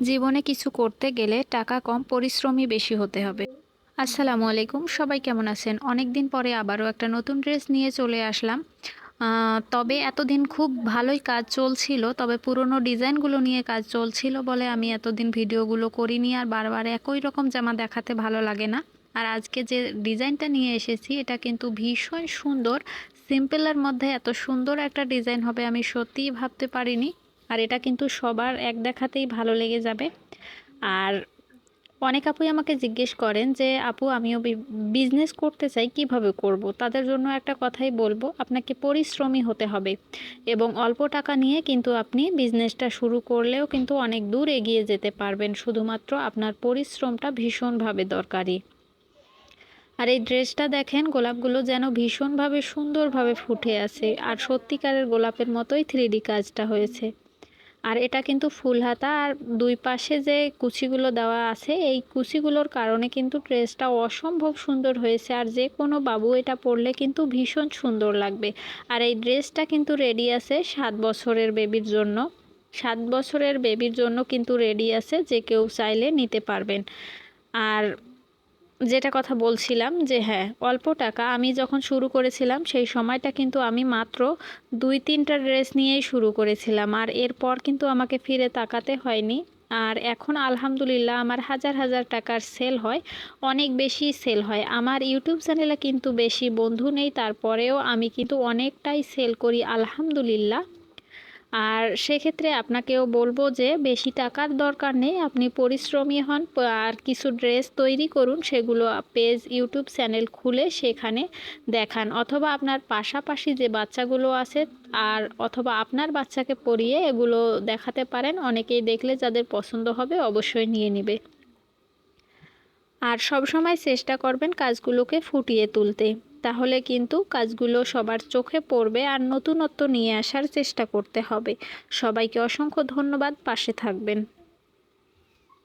জীবনে কিছু করতে গেলে টাকা কম পরিশ্রমই বেশি হতে হবে। আসসালামু আলাইকুম, সবাই কেমন আছেন? অনেক দিন পরে আবারও একটা নতুন ড্রেস নিয়ে চলে আসলাম। তবে এতদিন খুব ভালোই কাজ চলছিল, তবে পুরনো ডিজাইনগুলো নিয়ে কাজ চলছিল বলে আমি এতদিন ভিডিওগুলো করিনি আর বারবার একই রকম জামা দেখাতে ভালো লাগে না। আর আজকে যে ডিজাইনটা নিয়ে এসেছি, এটা কিন্তু ভীষণ সুন্দর। সিম্পলের মধ্যে এত সুন্দর একটা ডিজাইন হবে আমি সত্যিই ভাবতে পারিনি। আর এটা কিন্তু সবার এক দেখাতেই ভালো লেগে যাবে। আর অনেক আপুই আমাকে জিজ্ঞেস করেন যে, আপু, আমিও বিজনেস করতে চাই, কীভাবে করব। তাদের জন্য একটা কথাই বলব, আপনাকে পরিশ্রমী হতে হবে এবং অল্প টাকা নিয়ে কিন্তু আপনি বিজনেসটা শুরু করলেও কিন্তু অনেক দূর এগিয়ে যেতে পারবেন। শুধুমাত্র আপনার পরিশ্রমটা ভীষণভাবে দরকারি। আর এই ড্রেসটা দেখেন, গোলাপগুলো যেন ভীষণভাবে সুন্দরভাবে ফুটে আছে। আর সত্যিকারের গোলাপের মতোই থ্রি কাজটা হয়েছে। আর এটা কিন্তু ফুল হাতা, আর দুই পাশে যে কুচিগুলো দেওয়া আছে, এই কুচিগুলোর কারণে কিন্তু ড্রেসটা অসম্ভব সুন্দর হয়েছে। আর যে কোনো বাবু এটা পরলে কিন্তু ভীষণ সুন্দর লাগবে। আর এই ড্রেসটা কিন্তু রেডি আছে সাত বছরের বেবির জন্য। সাত বছরের বেবির জন্য কিন্তু রেডি আছে, যে কেউ চাইলে নিতে পারবেন। আর যেটা কথা বলছিলাম যে হ্যাঁ অল্প টাকা আমি যখন শুরু করেছিলাম সেই সময়টা কিন্তু আমি মাত্র দুই তিনটা ড্রেস নিয়েই শুরু করেছিলাম। আর এরপর কিন্তু আমাকে ফিরে তাকাতে হয়নি। আর এখন আলহামদুলিল্লাহ আমার হাজার হাজার টাকার সেল হয়, অনেক বেশি সেল হয়। আমার ইউটিউব চ্যানেলে কিন্তু বেশি বন্ধু নেই, তারপরেও আমি কিন্তু অনেকটাই সেল করি, আলহামদুলিল্লাহ। আর সেক্ষেত্রে আপনাকেও বলব যে বেশি টাকার দরকার নেই, আপনি পরিশ্রমী হন আর কিছু ড্রেস তৈরি করুন, সেগুলো পেজ, ইউটিউব চ্যানেল খুলে সেখানে দেখান। অথবা আপনার পাশাপাশি যে বাচ্চাগুলো আছে, আর অথবা আপনার বাচ্চাকে পরিয়ে এগুলো দেখাতে পারেন, অনেকেই দেখলে যাদের পছন্দ হবে অবশ্যই নিয়ে নেবে। আর সবসময় চেষ্টা করবেন কাজগুলোকে ফুটিয়ে তুলতে। তাহলে কিন্তু কাজগুলো সবার চোখে পড়বে আর নতুনত্ব নিয়ে আসার চেষ্টা করতে হবে। সবাইকে অসংখ্য ধন্যবাদ। পাশে থাকবেন।